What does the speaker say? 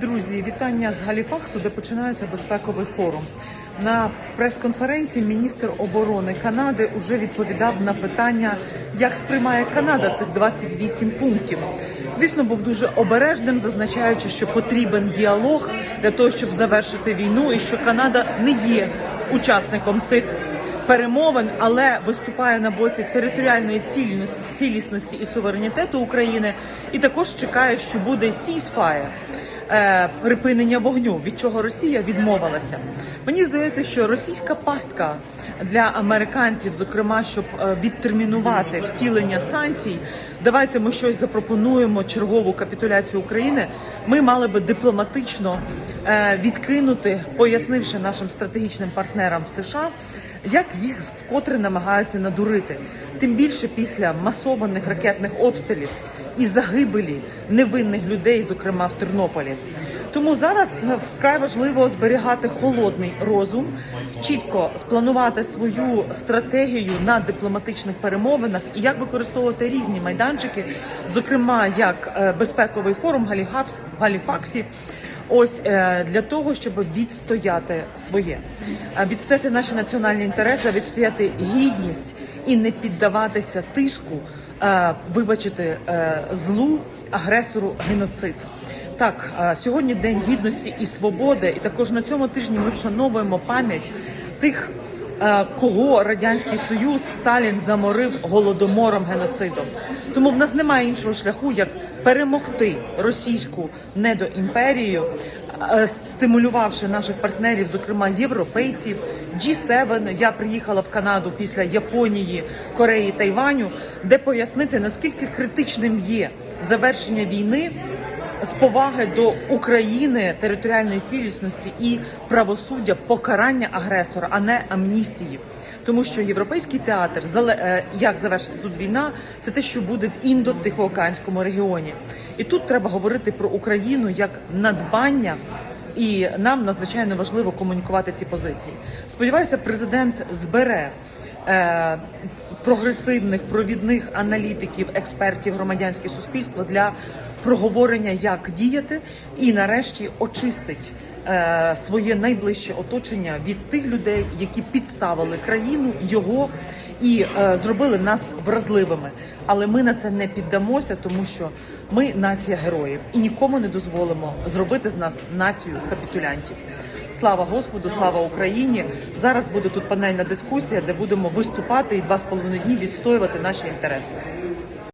Друзі, вітання з Галіфаксу, де починається безпековий форум. На прес-конференції міністр оборони Канади вже відповідав на питання, як сприймає Канада цих 28 пунктів. Звісно, був дуже обережним, зазначаючи, що потрібен діалог для того, щоб завершити війну, і що Канада не є учасником цих перемовин, але виступає на боці територіальної цілісності і суверенітету України, і також чекає, що буде ceasefire, е, припинення вогню, від чого Росія відмовилася. Мені здається, що російська пастка для американців, зокрема, щоб е, відтермінувати втілення санкцій, давайте ми щось запропонуємо чергову капітуляцію України. Ми мали би дипломатично е, відкинути, пояснивши нашим стратегічним партнерам в США, як їх вкотре намагаються надурити, тим більше після масованих ракетних обстрілів і загибелі невинних людей, зокрема в Тернополі. Тому зараз е, вкрай важливо зберігати холодний розум, чітко спланувати свою стратегію на дипломатичних перемовинах і як використовувати різні майданчики, зокрема як е, безпековий форум в Галіфаксі. Ось е, для того, щоб відстояти своє, відстояти наші національні інтереси, відстояти гідність і не піддаватися тиску, вибачити е, злу агресору геноцид. Так, е, сьогодні день гідності і свободи, і також на цьому тижні ми вшановуємо пам'ять тих. Е, Кого радянський союз Сталін заморив голодомором геноцидом, тому в нас немає іншого шляху, як перемогти російську недоімперію, е, стимулювавши наших партнерів, зокрема європейців, G7. Я приїхала в Канаду після Японії, Кореї, Тайваню, де пояснити наскільки критичним є завершення війни з поваги до України, територіальної цілісності і правосуддя, покарання агресора, а не амністії. Тому що європейський театр е, як завершиться тут війна, це те, що буде в індо-тихоокеанському регіоні. І тут треба говорити про Україну як надбання. І нам надзвичайно важливо комунікувати ці позиції. Сподіваюся, президент збере е, прогресивних провідних аналітиків, експертів, громадянське суспільство для проговорення, як діяти, і нарешті очистить е, своє найближче оточення від тих людей, які підставили країну, його і е, зробили нас вразливими. Але ми на це не піддамося, тому що ми нація героїв і нікому не дозволимо зробити з нас націю капітулянтів. Слава Господу, слава Україні! Зараз буде тут панельна дискусія, де будемо виступати і два з половиною дні відстоювати наші інтереси.